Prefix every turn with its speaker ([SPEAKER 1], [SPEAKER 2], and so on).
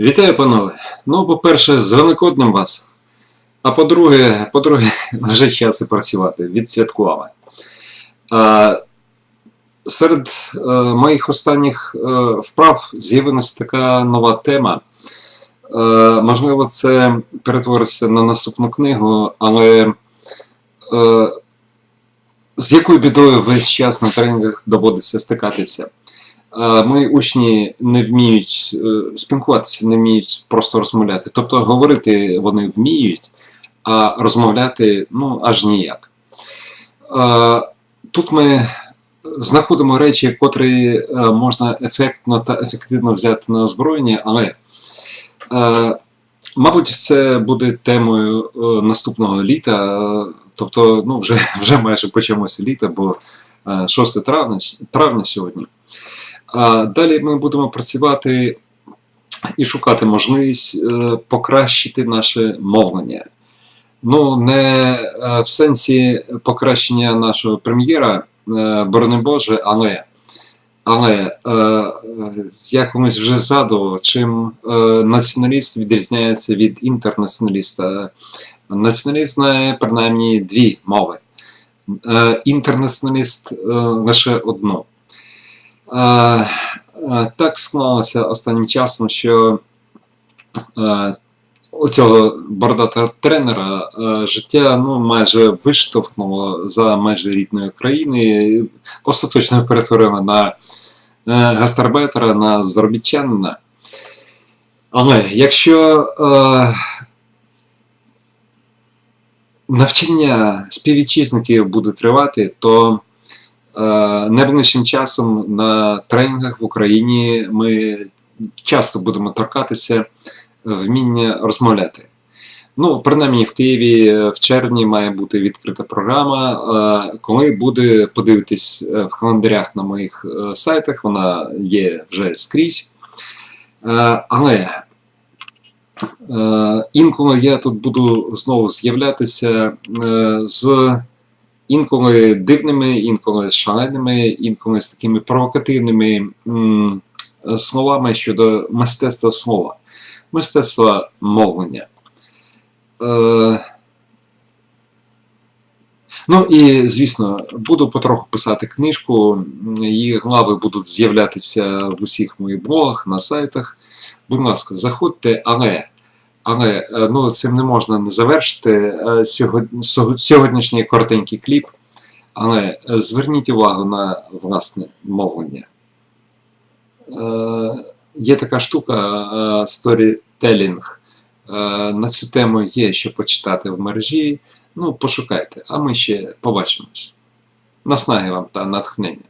[SPEAKER 1] Вітаю, панове. Ну, по-перше, з Великоднем вас. А по-друге, по-друге, вже час і працювати. Відсвяткували. А, серед е, моїх останніх е, вправ з'явилася така нова тема. Е, можливо, це перетвориться на наступну книгу, але е, з якою бідою весь час на тренінгах доводиться стикатися? Е, Мої учні не вміють е, спілкуватися, не вміють просто розмовляти. Тобто говорити вони вміють, а розмовляти ну, аж ніяк. Е, Тут ми знаходимо речі, котрі можна ефектно та ефективно взяти на озброєння, але, мабуть, це буде темою наступного літа. Тобто, ну, вже, вже майже почалося літо, бо е, 6 травня, травня сьогодні. А далі ми будемо працювати і шукати можливість е, покращити наше мовлення. Ну, не е, в сенсі покращення нашого прем'єра, е, борони Боже, але, але я комусь вже згадував, чим націоналіст відрізняється від інтернаціоналіста. Націоналіст знає принаймні дві мови. Інтернаціоналіст лише одну. Так склалося останнім часом, що оцього бородатого тренера життя ну, майже виштовхнуло за межі рідної країни, остаточно перетворило на е, гастарбайтера, на заробітчанина. Але якщо е, навчання співвітчизників буде тривати, то Найближчим часом на тренінгах в Україні ми часто будемо торкатися вміння розмовляти. Ну, принаймні в Києві е, в червні має бути відкрита програма. е, Коли буде подивитись е, в календарях на моїх е, сайтах, вона є вже скрізь. Е, Але е, інколи я тут буду знову з'являтися е, з інколи дивними, інколи шаленими, інколи з такими провокативними м, словами щодо мистецтва слова, мистецтва мовлення. Е, ну і, звісно, буду потроху писати книжку, її глави будуть з'являтися в усіх моїх блогах, на сайтах. Будь ласка, заходьте, але. Але е, ну, цим не можна не завершити е, сьогодні, сьогоднішній коротенький кліп. Але е, зверніть увагу на власне мовлення. Є така штука сторітелінг. На цю тему є що почитати в мережі. Ну, пошукайте, а ми ще побачимось. Наснаги вам та натхнення.